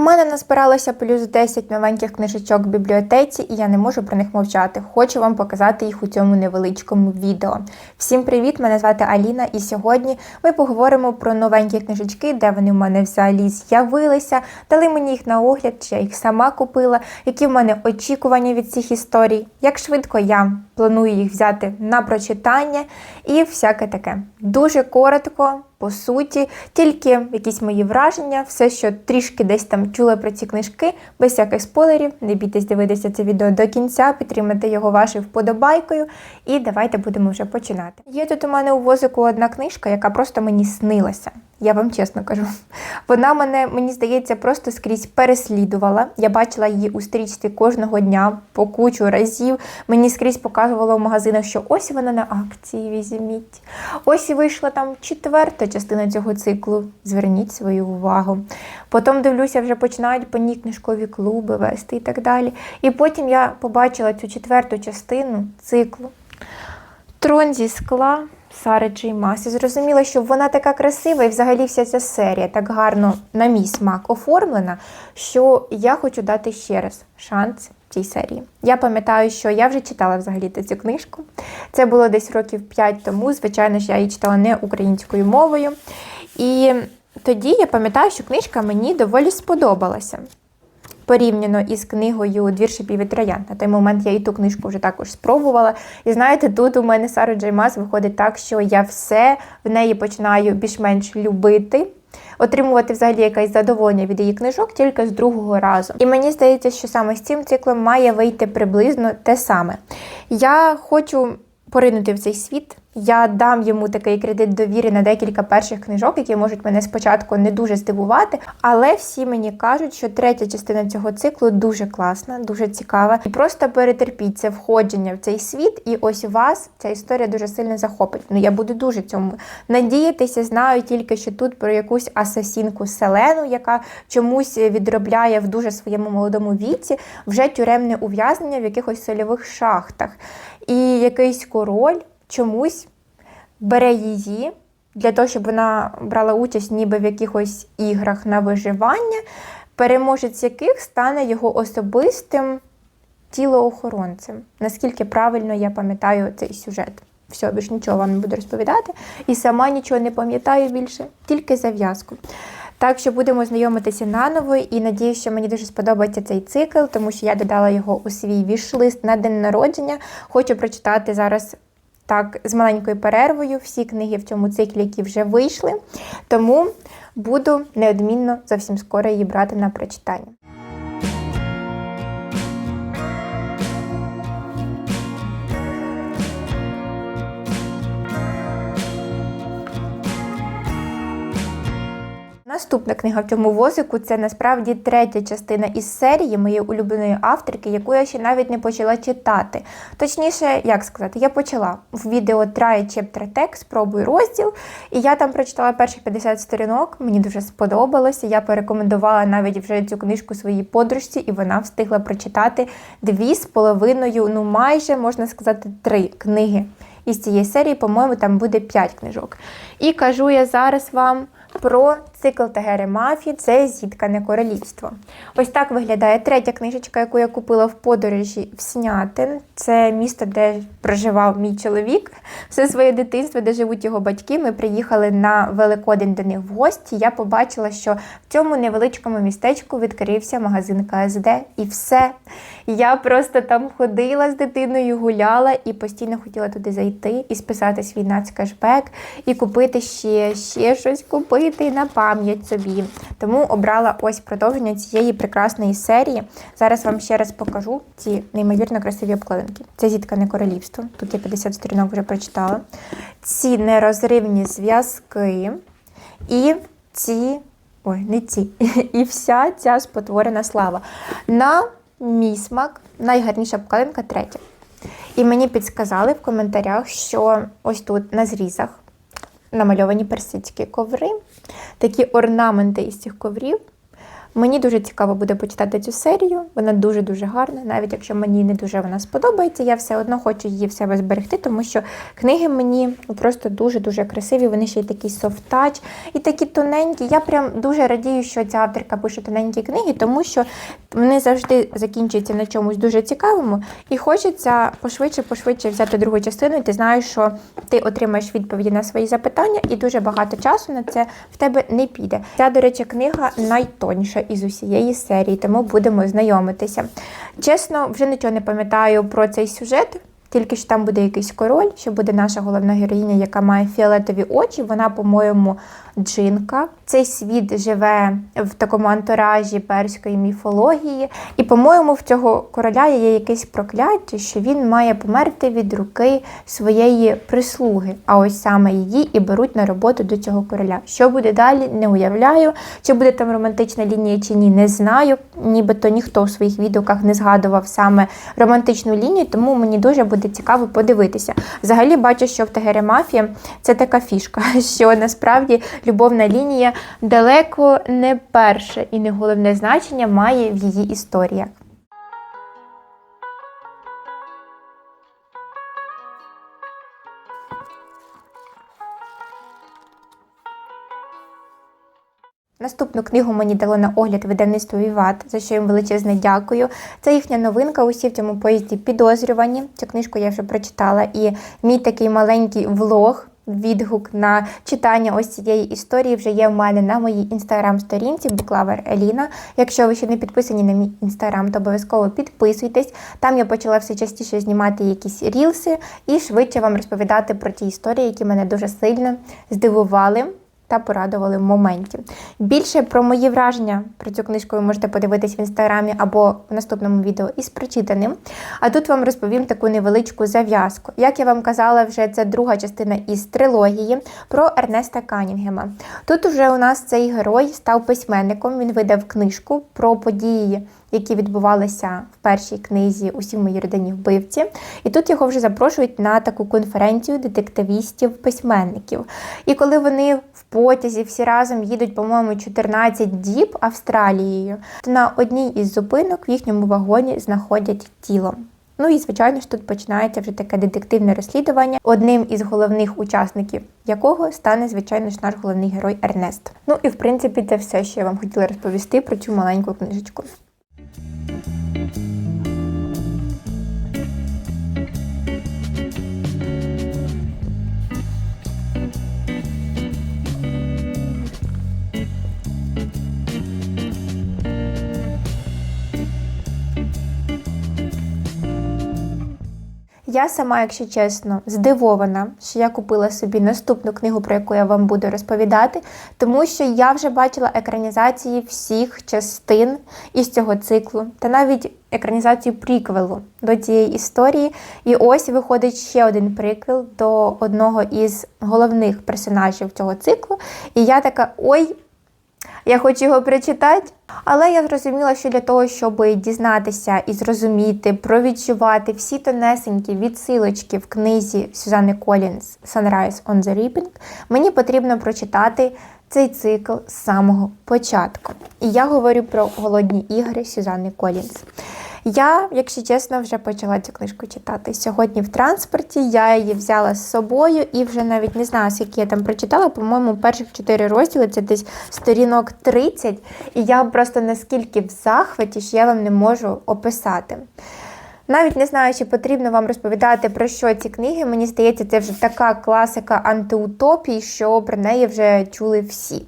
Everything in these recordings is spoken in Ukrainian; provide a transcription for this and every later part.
У мене назбиралося плюс 10 новеньких книжечок в бібліотеці, і я не можу про них мовчати. Хочу вам показати їх у цьому невеличкому відео. Всім привіт! Мене звати Аліна, і сьогодні ми поговоримо про новенькі книжечки, де вони в мене взагалі з'явилися, дали мені їх на огляд, чи я їх сама купила, які в мене очікування від цих історій, як швидко я планую їх взяти на прочитання і всяке таке. Дуже коротко. По суті, тільки якісь мої враження, все, що трішки десь там чула про ці книжки, без всяких спойлерів. Не бійтесь дивитися це відео до кінця, підтримати його вашою вподобайкою. І давайте будемо вже починати. Є тут у мене у возику одна книжка, яка просто мені снилася. Я вам чесно кажу. Вона мене, мені здається, просто скрізь переслідувала. Я бачила її у стрічці кожного дня по кучу разів. Мені скрізь показувало в магазинах, що ось вона на акції візьміть. Ось і вийшла там четверта частина цього циклу. Зверніть свою увагу. Потім дивлюся, вже починають по ній книжкові клуби вести і так далі. І потім я побачила цю четверту частину циклу. Трон зі скла. Сари Джей Мас. І зрозуміла, що вона така красива, і взагалі вся ця серія так гарно, на мій смак, оформлена, що я хочу дати ще раз шанс цій серії. Я пам'ятаю, що я вже читала взагалі цю книжку. Це було десь років 5 тому. Звичайно ж, я її читала не українською мовою. І тоді я пам'ятаю, що книжка мені доволі сподобалася. Порівняно із книгою Двір шипів. На той момент я і ту книжку вже також спробувала. І знаєте, тут у мене Сара Джеймас виходить так, що я все в неї починаю більш-менш любити. Отримувати взагалі якесь задоволення від її книжок тільки з другого разу. І мені здається, що саме з цим циклом має вийти приблизно те саме. Я хочу поринути в цей світ. Я дам йому такий кредит довіри на декілька перших книжок, які можуть мене спочатку не дуже здивувати. Але всі мені кажуть, що третя частина цього циклу дуже класна, дуже цікава. І просто перетерпіть це входження в цей світ, і ось вас ця історія дуже сильно захопить. Ну я буду дуже цьому надіятися. Знаю тільки, що тут про якусь асасінку Селену, яка чомусь відробляє в дуже своєму молодому віці вже тюремне ув'язнення в якихось сольових шахтах. І якийсь король чомусь бере її для того, щоб вона брала участь ніби в якихось іграх на виживання, переможець яких стане його особистим тілоохоронцем. Наскільки правильно я пам'ятаю цей сюжет. Все, більш нічого вам не буду розповідати. І сама нічого не пам'ятаю більше, тільки зав'язку. Так що будемо знайомитися наново, і надію, що мені дуже сподобається цей цикл, тому що я додала його у свій вішлист на день народження. Хочу прочитати зараз так з маленькою перервою всі книги в цьому циклі, які вже вийшли. Тому буду неодмінно зовсім скоро її брати на прочитання. Наступна книга в цьому возику це насправді третя частина із серії моєї улюбленої авторки, яку я ще навіть не почала читати. Точніше, як сказати, я почала в відео Try Chapter Text, спробуй розділ, і я там прочитала перші 50 сторінок. Мені дуже сподобалося. Я порекомендувала навіть вже цю книжку своїй подружці, і вона встигла прочитати дві з половиною, ну майже можна сказати, три книги. Із цієї серії, по-моєму, там буде 5 книжок. І кажу я зараз вам про цикл Тагери Мафі це зіткане королівство. Ось так виглядає третя книжечка, яку я купила в подорожі в Снятин. Це місто, де проживав мій чоловік. Все своє дитинство, де живуть його батьки. Ми приїхали на Великодень до них в гості. Я побачила, що в цьому невеличкому містечку відкрився магазин КСД і все. Я просто там ходила з дитиною, гуляла і постійно хотіла туди зайти і списати свій нацкешбек, і купити ще, ще щось купити на пам'ять собі. Тому обрала ось продовження цієї прекрасної серії. Зараз вам ще раз покажу ці неймовірно красиві обкладинки. Це зіткане королівство. Тут я 50 сторінок вже прочитала. Ці нерозривні зв'язки і ці. Ой, не ці. І вся ця спотворена слава. На мій смак найгарніша обкладинка третя. І мені підсказали в коментарях, що ось тут на зрізах намальовані персидські коври, такі орнаменти із цих коврів Мені дуже цікаво буде почитати цю серію. Вона дуже-дуже гарна. Навіть якщо мені не дуже вона сподобається, я все одно хочу її в себе зберегти, тому що книги мені просто дуже-дуже красиві. Вони ще й такі софт-тач і такі тоненькі. Я прям дуже радію, що ця авторка пише тоненькі книги, тому що вони завжди закінчуються на чомусь дуже цікавому, і хочеться пошвидше-пошвидше взяти другу частину. І ти знаєш, що ти отримаєш відповіді на свої запитання, і дуже багато часу на це в тебе не піде. Ця, до речі, книга найтонша із усієї серії, тому будемо знайомитися. Чесно, вже нічого не пам'ятаю про цей сюжет. Тільки що там буде якийсь король, що буде наша головна героїня, яка має фіолетові очі. Вона, по-моєму, джинка. Цей світ живе в такому антуражі перської міфології. І, по-моєму, в цього короля є якесь прокляття, що він має померти від руки своєї прислуги. А ось саме її і беруть на роботу до цього короля. Що буде далі, не уявляю. Чи буде там романтична лінія, чи ні, не знаю. Нібито ніхто в своїх відгуках не згадував саме романтичну лінію, тому мені дуже буде цікаво подивитися. Взагалі бачу, що в Тегеремафі це така фішка, що насправді любовна лінія далеко не перше і не головне значення має в її історіях. Наступну книгу мені дало на огляд видавництво Віват, за що їм величезне дякую. Це їхня новинка. Усі в цьому поїзді підозрювані. Цю книжку я вже прочитала. І мій такий маленький влог. Відгук на читання ось цієї історії вже є в мене на моїй інстаграм-сторінці Буклавер Еліна. Якщо ви ще не підписані на мій інстаграм, то обов'язково підписуйтесь. Там я почала все частіше знімати якісь рілси і швидше вам розповідати про ті історії, які мене дуже сильно здивували та порадували в моменті. Більше про мої враження про цю книжку ви можете подивитись в інстаграмі або в наступному відео із прочитаним. А тут вам розповім таку невеличку зав'язку. Як я вам казала, вже це друга частина із трилогії про Ернеста Канінгема. Тут уже у нас цей герой став письменником. Він видав книжку про події які відбувалися в першій книзі Усі мої родині вбивці. І тут його вже запрошують на таку конференцію детективістів-письменників. І коли вони в потязі всі разом їдуть, по-моєму, 14 діб Австралією, то на одній із зупинок в їхньому вагоні знаходять тіло. Ну і, звичайно ж, тут починається вже таке детективне розслідування, одним із головних учасників якого стане, звичайно ж, наш головний герой Ернест. Ну і в принципі це все, що я вам хотіла розповісти про цю маленьку книжечку. Я сама, якщо чесно, здивована, що я купила собі наступну книгу, про яку я вам буду розповідати, тому що я вже бачила екранізації всіх частин із цього циклу, та навіть екранізацію приквелу до цієї історії. І ось виходить ще один приквел до одного із головних персонажів цього циклу. І я така: ой, я хочу його прочитати. Але я зрозуміла, що для того, щоб дізнатися і зрозуміти, провідчувати всі тонесенькі відсилочки в книзі Сюзанни Колінс Sunrise on the Reaping, мені потрібно прочитати цей цикл з самого початку. І я говорю про голодні ігри Сюзанни Колінс. Я, якщо чесно, вже почала цю книжку читати. Сьогодні в транспорті я її взяла з собою і вже навіть не знаю, скільки я там прочитала. По-моєму, перших чотири розділи це десь сторінок 30. І я просто наскільки в захваті, що я вам не можу описати. Навіть не знаю, чи потрібно вам розповідати про що ці книги. Мені здається, це вже така класика антиутопії, що про неї вже чули всі.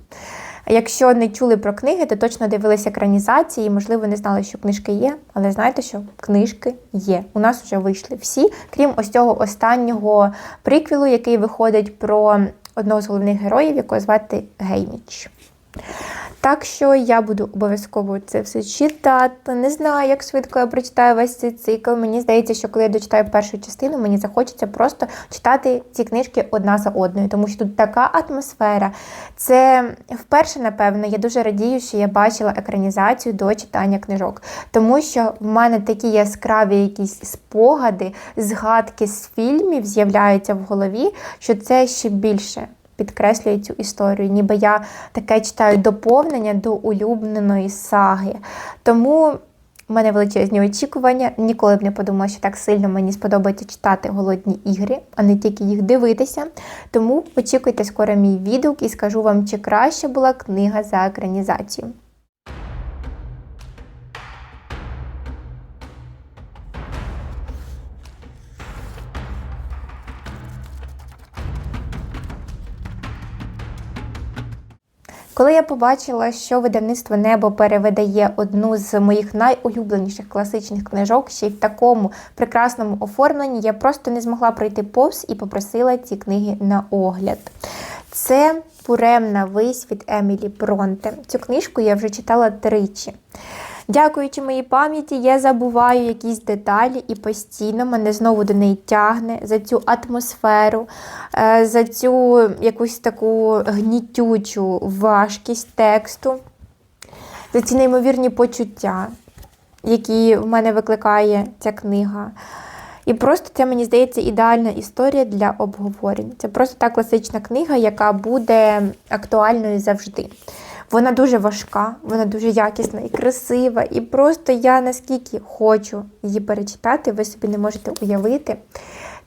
Якщо не чули про книги, то точно дивилися екранізації, можливо, не знали, що книжки є, але знаєте, що книжки є. У нас вже вийшли всі, крім ось цього останнього приквілу, який виходить про одного з головних героїв, якого звати Гейміч. Так що я буду обов'язково це все читати. Не знаю, як швидко я прочитаю весь цей цикл. Мені здається, що коли я дочитаю першу частину, мені захочеться просто читати ці книжки одна за одною, тому що тут така атмосфера. Це вперше, напевно, я дуже радію, що я бачила екранізацію до читання книжок, тому що в мене такі яскраві якісь спогади, згадки з фільмів з'являються в голові, що це ще більше підкреслює цю історію, ніби я таке читаю доповнення до улюбленої саги. Тому в мене величезні очікування. Ніколи б не подумала, що так сильно мені сподобається читати голодні ігри, а не тільки їх дивитися. Тому очікуйте скоро мій відгук і скажу вам, чи краще була книга за екранізацію. Коли я побачила, що видавництво Небо перевидає одну з моїх найулюбленіших класичних книжок, ще й в такому прекрасному оформленні, я просто не змогла пройти повз і попросила ці книги на огляд. Це Буремна вись від Емілі Бронте. Цю книжку я вже читала тричі. Дякуючи моїй пам'яті, я забуваю якісь деталі і постійно мене знову до неї тягне за цю атмосферу, е, за цю якусь таку гнітючу важкість тексту, за ці неймовірні почуття, які в мене викликає ця книга. І просто це, мені здається, ідеальна історія для обговорень. Це просто та класична книга, яка буде актуальною завжди. Вона дуже важка, вона дуже якісна і красива. І просто я наскільки хочу її перечитати, ви собі не можете уявити.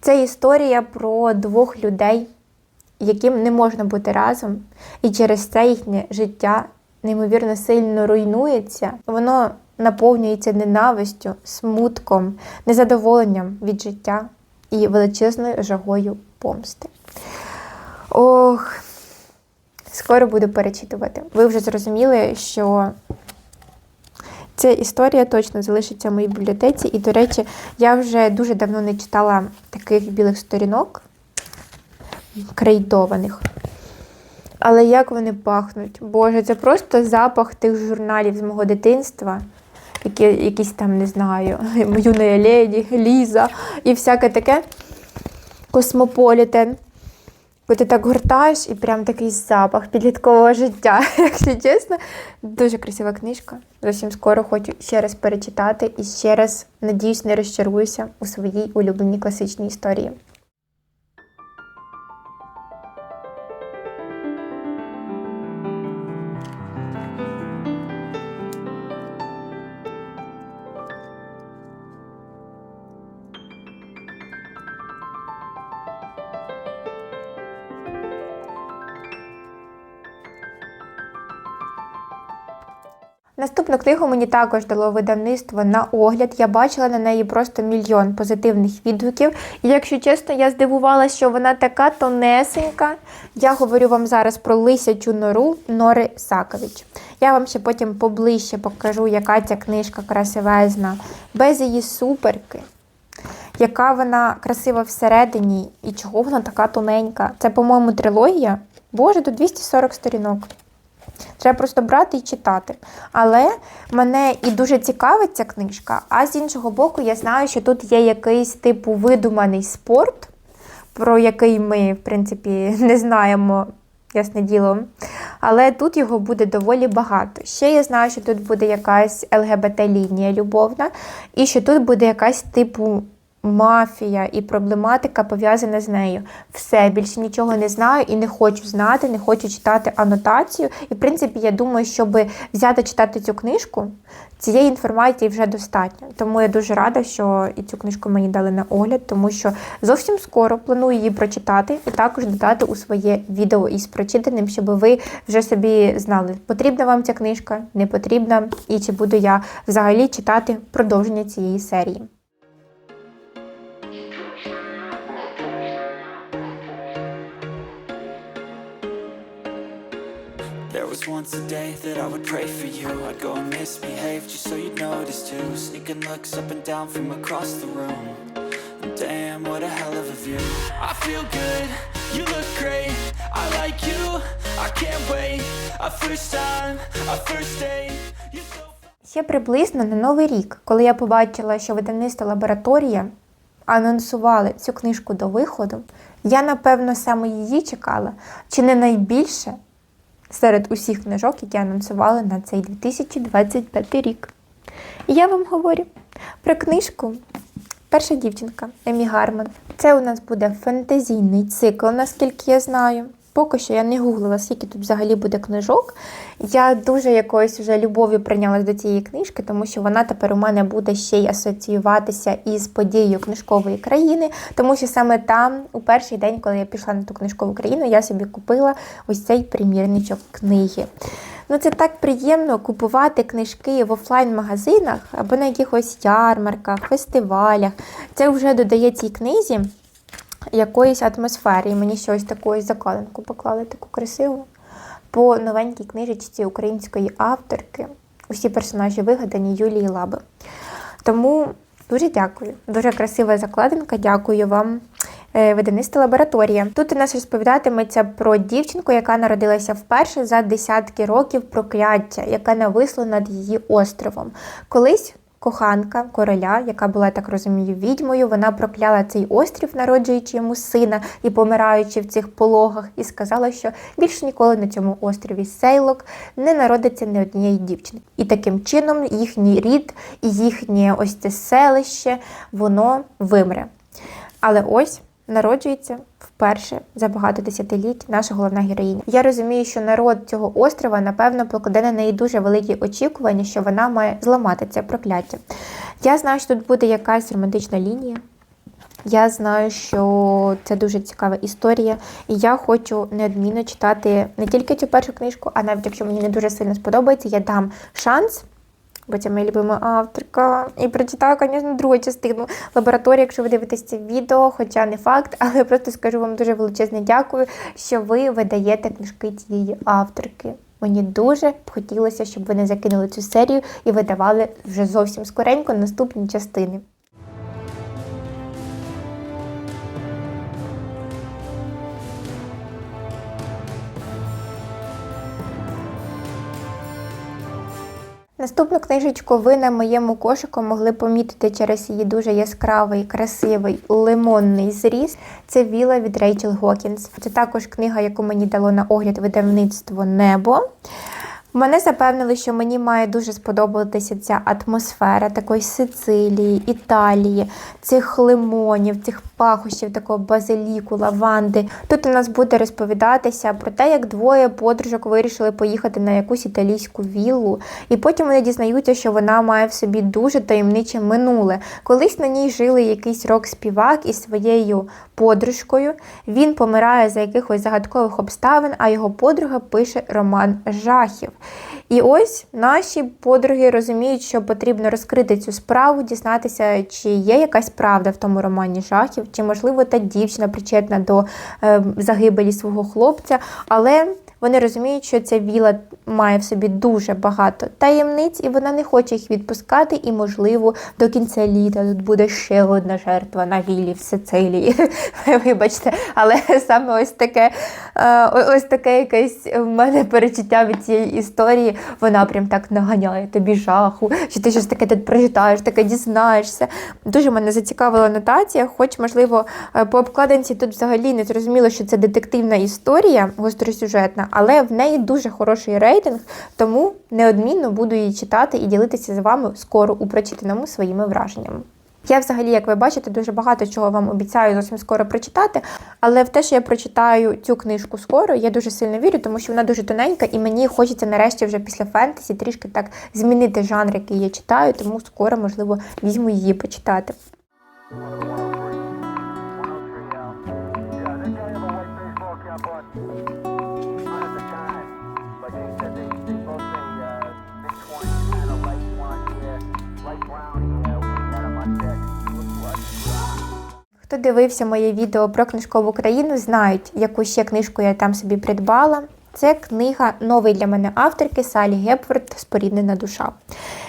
Це історія про двох людей, яким не можна бути разом, і через це їхнє життя неймовірно сильно руйнується. Воно наповнюється ненавистю, смутком, незадоволенням від життя і величезною жагою помсти. Ох, скоро буду перечитувати. Ви вже зрозуміли, що ця історія точно залишиться в моїй бібліотеці. І, до речі, я вже дуже давно не читала таких білих сторінок, крейдованих. Але як вони пахнуть? Боже, це просто запах тих журналів з мого дитинства. Які, якісь там, не знаю, юна леді, Ліза і всяке таке космополітен. Бо ти так гуртаєш і прям такий запах підліткового життя. Якщо чесно, дуже красива книжка. Зовсім скоро хочу ще раз перечитати і ще раз, надіюсь, не розчаруюся у своїй улюбленій класичній історії. Книгу мені також дало видавництво на огляд. Я бачила на неї просто мільйон позитивних відгуків. І якщо чесно, я здивувалася, що вона така тонесенька. Я говорю вам зараз про лисячу нору Нори Сакович. Я вам ще потім поближче покажу, яка ця книжка красивезна, без її суперки. Яка вона красива всередині і чого вона така тоненька. Це, по-моєму, трилогія. Боже, тут 240 сторінок. Треба просто брати і читати. Але мене і дуже цікавить ця книжка, а з іншого боку, я знаю, що тут є якийсь типу видуманий спорт, про який ми, в принципі, не знаємо, ясне діло. Але тут його буде доволі багато. Ще я знаю, що тут буде якась ЛГБТ-лінія любовна, і що тут буде якась типу мафія і проблематика пов'язана з нею. Все, більше нічого не знаю і не хочу знати, не хочу читати анотацію. І, в принципі, я думаю, щоб взяти читати цю книжку, цієї інформації вже достатньо. Тому я дуже рада, що і цю книжку мені дали на огляд, тому що зовсім скоро планую її прочитати і також додати у своє відео із прочитаним, щоб ви вже собі знали, потрібна вам ця книжка, не потрібна, і чи буду я взагалі читати продовження цієї серії. Was once a day that I would pray for you I'd go and misbehave just so you'd notice too Sneaking looks up and down from across the room And damn, what a hell of a view I feel good, you look great I like you, I can't wait A first time, a first date Ще приблизно на Новий рік, коли я побачила, що видавництво лабораторія анонсували цю книжку до виходу, я напевно саме її чекала, чи не найбільше серед усіх книжок, які анонсували на цей 2025 рік. І я вам говорю про книжку Перша дівчинка Емі Гарман. Це у нас буде фентезійний цикл, наскільки я знаю. Поки що я не гуглила, скільки тут взагалі буде книжок. Я дуже якоюсь вже любов'ю прийнялась до цієї книжки, тому що вона тепер у мене буде ще й асоціюватися із подією книжкової країни, тому що саме там, у перший день, коли я пішла на ту книжкову країну, я собі купила ось цей примірничок книги. Ну, це так приємно купувати книжки в офлайн-магазинах або на якихось ярмарках, фестивалях. Це вже додає цій книзі якоїсь атмосфери. І мені щось таку закладинку поклали, таку красиву. По новенькій книжечці української авторки. Усі персонажі вигадані Юлії Лаби. Тому дуже дякую. Дуже красива закладинка. Дякую вам. е, лабораторія. Тут у нас розповідатиметься про дівчинку, яка народилася вперше за десятки років прокляття, яке нависло над її островом. Колись коханка короля, яка була, так розумію, відьмою, вона прокляла цей острів, народжуючи йому сина і помираючи в цих пологах, і сказала, що більше ніколи на цьому острові Сейлок не народиться ні однієї дівчини. І таким чином їхній рід і їхнє ось це селище, воно вимре. Але ось народжується вперше за багато десятиліть наша головна героїня. Я розумію, що народ цього острова, напевно, покладе на неї дуже великі очікування, що вона має зламати це прокляття. Я знаю, що тут буде якась романтична лінія. Я знаю, що це дуже цікава історія, і я хочу неодмінно читати не тільки цю першу книжку, а навіть якщо мені не дуже сильно сподобається, я дам шанс бо це моя любима авторка. І прочитаю, звісно, другу частину лабораторії, якщо ви дивитесь це відео, хоча не факт, але я просто скажу вам дуже величезне дякую, що ви видаєте книжки цієї авторки. Мені дуже б хотілося, щоб ви не закинули цю серію і видавали вже зовсім скоренько наступні частини. Наступну книжечку ви на моєму кошику могли помітити через її дуже яскравий, красивий лимонний зріз. Це віла від Рейчел Гокінс. Це також книга, яку мені дало на огляд видавництво Небо. Мене запевнили, що мені має дуже сподобатися ця атмосфера такої Сицилії, Італії, цих лимонів, цих пахощів, такого базиліку, лаванди. Тут у нас буде розповідатися про те, як двоє подружок вирішили поїхати на якусь італійську віллу, і потім вони дізнаються, що вона має в собі дуже таємниче минуле. Колись на ній жили якийсь рок-співак із своєю подружкою. Він помирає за якихось загадкових обставин, а його подруга пише роман жахів. І ось наші подруги розуміють, що потрібно розкрити цю справу, дізнатися, чи є якась правда в тому романі жахів, чи можливо та дівчина причетна до е, загибелі свого хлопця. Але вони розуміють, що ця віла має в собі дуже багато таємниць, і вона не хоче їх відпускати. І, можливо, до кінця літа тут буде ще одна жертва на вілі в Сицилії. Вибачте, але саме ось таке, е, ось таке якесь в мене перечуття від цієї історії. Вона прям так наганяє тобі жаху, що ти щось таке тут прочитаєш, таке дізнаєшся. Дуже мене зацікавила нотація, хоч, можливо, е, по обкладинці тут взагалі не зрозуміло, що це детективна історія гостросюжетна, але в неї дуже хороший рейтинг, тому неодмінно буду її читати і ділитися з вами скоро у прочитаному своїми враженнями. Я взагалі, як ви бачите, дуже багато чого вам обіцяю зовсім скоро прочитати. Але в те, що я прочитаю цю книжку скоро, я дуже сильно вірю, тому що вона дуже тоненька, і мені хочеться нарешті вже після фентезі трішки так змінити жанр, який я читаю, тому скоро, можливо, візьму її почитати. Хто дивився моє відео про книжкову країну, знають, яку ще книжку я там собі придбала. Це книга новий для мене авторки Салі Гепфорд Споріднена душа.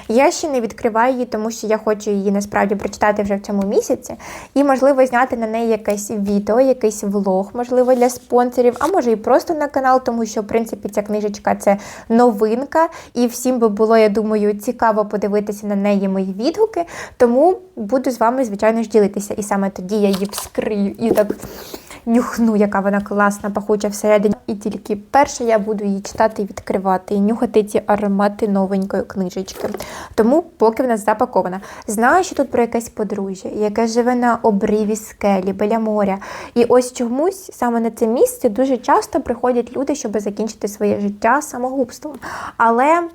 Я ще не відкриваю її, тому що я хочу її насправді прочитати вже в цьому місяці. І, можливо, зняти на неї якесь відео, якийсь влог, можливо, для спонсорів, а може і просто на канал, тому що, в принципі, ця книжечка це новинка, і всім би було, я думаю, цікаво подивитися на неї мої відгуки. Тому буду з вами, звичайно ж, ділитися. І саме тоді я її вскрию і так нюхну, яка вона класна, пахуча всередині. І тільки перше я буду її читати відкривати, і нюхати ці аромати новенької книжечки. Тому поки в нас запакована. Знаю, що тут про якесь подружжя, яке живе на обриві скелі біля моря. І ось чомусь саме на це місце дуже часто приходять люди, щоб закінчити своє життя самогубством. Але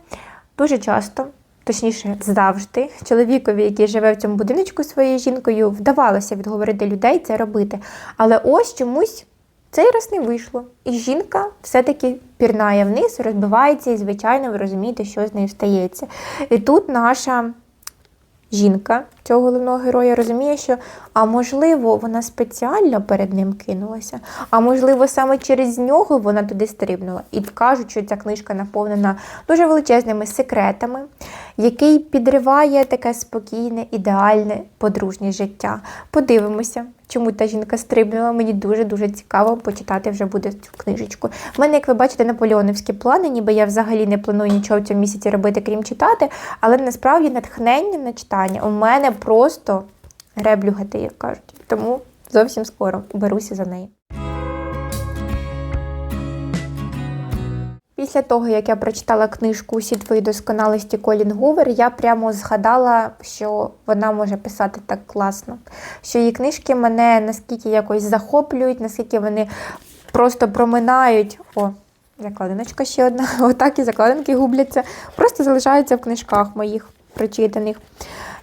дуже часто. Точніше, завжди чоловікові, який живе в цьому будиночку своєю жінкою, вдавалося відговорити людей це робити. Але ось чомусь цей раз не вийшло. І жінка все-таки пірнає вниз, розбивається, і, звичайно, ви розумієте, що з нею стається. І тут наша жінка цього головного героя розуміє, що а можливо, вона спеціально перед ним кинулася, а можливо, саме через нього вона туди стрибнула. І кажуть, що ця книжка наповнена дуже величезними секретами, який підриває таке спокійне, ідеальне подружнє життя. Подивимося, чому та жінка стрибнула. Мені дуже дуже цікаво почитати вже буде цю книжечку. У мене, як ви бачите, наполеонівські плани, ніби я взагалі не планую нічого в цьому місяці робити, крім читати, але насправді натхнення на читання у мене просто греблю гати, як кажуть. Тому зовсім скоро беруся за неї. Після того, як я прочитала книжку Усі твої досконалості Колін Гувер, я прямо згадала, що вона може писати так класно. Що її книжки мене наскільки якось захоплюють, наскільки вони просто проминають. О, закладиночка ще одна. Отак і закладинки губляться. Просто залишаються в книжках моїх прочитаних.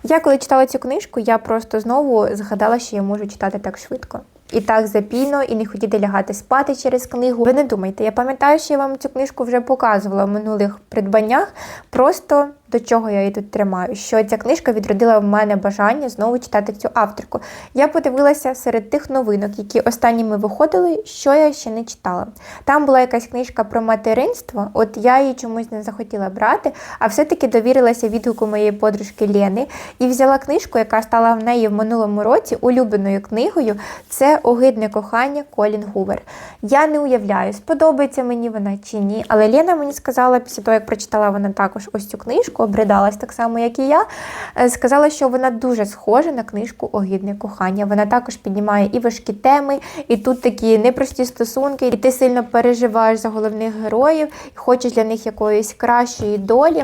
Я коли читала цю книжку, я просто знову згадала, що я можу читати так швидко. І так запійно, і не хотіти лягати спати через книгу. Ви не думайте, я пам'ятаю, що я вам цю книжку вже показувала в минулих придбаннях. Просто до чого я її тут тримаю, що ця книжка відродила в мене бажання знову читати цю авторку. Я подивилася серед тих новинок, які останніми виходили, що я ще не читала. Там була якась книжка про материнство, от я її чомусь не захотіла брати, а все-таки довірилася відгуку моєї подружки Лєни і взяла книжку, яка стала в неї в минулому році улюбленою книгою. Це Огидне кохання Колін Гувер. Я не уявляю, сподобається мені вона чи ні. Але Лена мені сказала, після того, як прочитала вона також ось цю книжку, обридалась так само, як і я. е, Сказала, що вона дуже схожа на книжку Огідне кохання. Вона також піднімає і важкі теми, і тут такі непрості стосунки, і ти сильно переживаєш за головних героїв, і хочеш для них якоїсь кращої долі.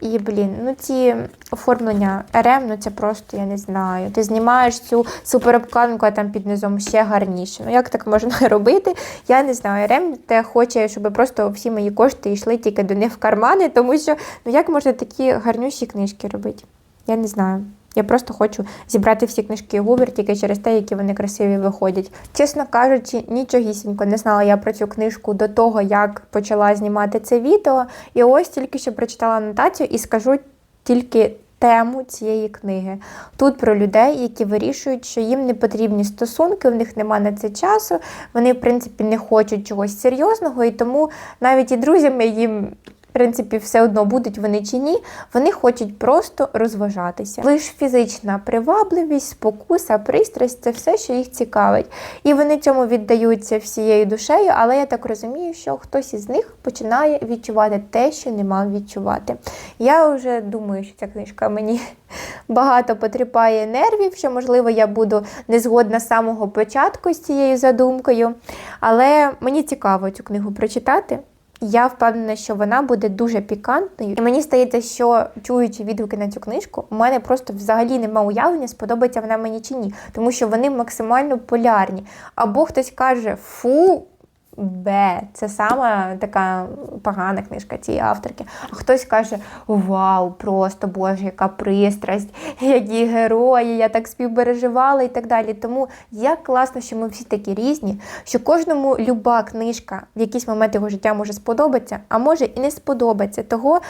І, блін, ну ці оформлення РМ, ну це просто, я не знаю. Ти знімаєш цю суперобкладинку, а там під низом ще гарніше. Ну як так можна робити? Я не знаю. РМ те хоче, щоб просто всі мої кошти йшли тільки до них в кармани, тому що ну як можна такі гарнющі книжки робити? Я не знаю. Я просто хочу зібрати всі книжки Гувер тільки через те, які вони красиві виходять. Чесно кажучи, нічогісінько не знала я про цю книжку до того, як почала знімати це відео. І ось тільки що прочитала анотацію і скажу тільки тему цієї книги. Тут про людей, які вирішують, що їм не потрібні стосунки, в них нема на це часу, вони, в принципі, не хочуть чогось серйозного, і тому навіть і друзями їм. Принципі, все одно будуть вони чи ні, вони хочуть просто розважатися. Лиш фізична привабливість, спокуса, пристрасть це все, що їх цікавить. І вони цьому віддаються всією душею, але я так розумію, що хтось із них починає відчувати те, що не мав відчувати. Я вже думаю, що ця книжка мені багато потріпає нервів, що, можливо, я буду не згодна з самого початку з цією задумкою. Але мені цікаво цю книгу прочитати. Я впевнена, що вона буде дуже пікантною. І мені стається, що чуючи відгуки на цю книжку, у мене просто взагалі нема уявлення, сподобається вона мені чи ні, тому що вони максимально полярні. Або хтось каже фу. Б, це саме така погана книжка цієї авторки. А хтось каже: Вау, просто Боже, яка пристрасть, які герої, я так співпереживала і так далі. Тому як класно, що ми всі такі різні, що кожному люба книжка в якийсь момент його життя може сподобатися, а може і не сподобатися. Того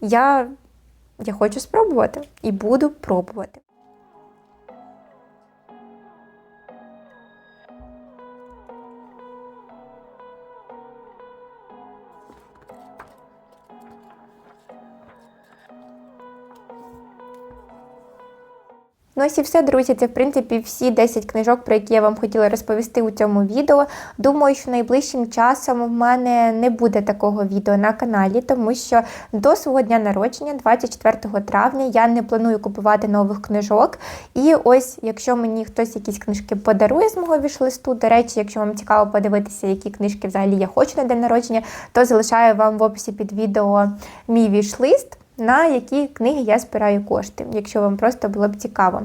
я, я хочу спробувати і буду пробувати. Ну ось і все, друзі. Це в принципі всі 10 книжок, про які я вам хотіла розповісти у цьому відео. Думаю, що найближчим часом в мене не буде такого відео на каналі, тому що до свого дня народження, 24 травня, я не планую купувати нових книжок. І ось, якщо мені хтось якісь книжки подарує з мого вішлисту, до речі, якщо вам цікаво подивитися, які книжки взагалі я хочу на день народження, то залишаю вам в описі під відео мій вішлист на які книги я збираю кошти, якщо вам просто було б цікаво.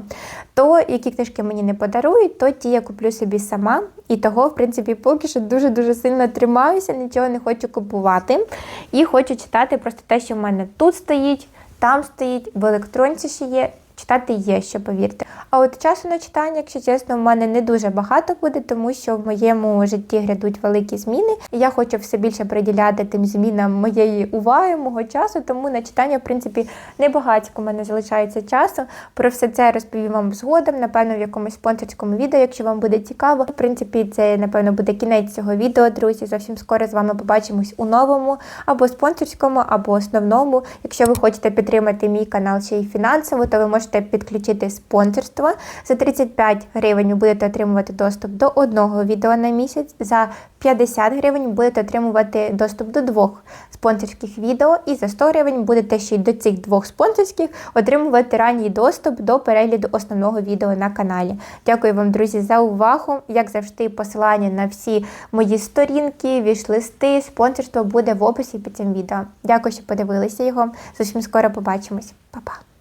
То які книжки мені не подарують, то ті я куплю собі сама. І того, в принципі, поки що дуже-дуже сильно тримаюся, нічого не хочу купувати. І хочу читати просто те, що в мене тут стоїть, там стоїть, в електронці ще є. Читати є, що повірте. А от часу на читання, якщо чесно, в мене не дуже багато буде, тому що в моєму житті грядуть великі зміни. І я хочу все більше приділяти тим змінам моєї уваги, мого часу. Тому на читання, в принципі, небагатько в мене залишається часу. Про все це розповім вам згодом, напевно, в якомусь спонсорському відео, якщо вам буде цікаво. В принципі, це напевно буде кінець цього відео, друзі. Зовсім скоро з вами побачимось у новому або спонсорському, або основному. Якщо ви хочете підтримати мій канал ще й фінансово, то ви можете підключити спонсорство. За 35 гривень ви будете отримувати доступ до одного відео на місяць. За 50 гривень будете отримувати доступ до двох спонсорських відео, і за 100 гривень будете ще й до цих двох спонсорських отримувати ранній доступ до перегляду основного відео на каналі. Дякую вам, друзі, за увагу. Як завжди, посилання на всі мої сторінки, вішлисти, спонсорство буде в описі під цим відео. Дякую, що подивилися його. Зовсім скоро побачимось. Па-па!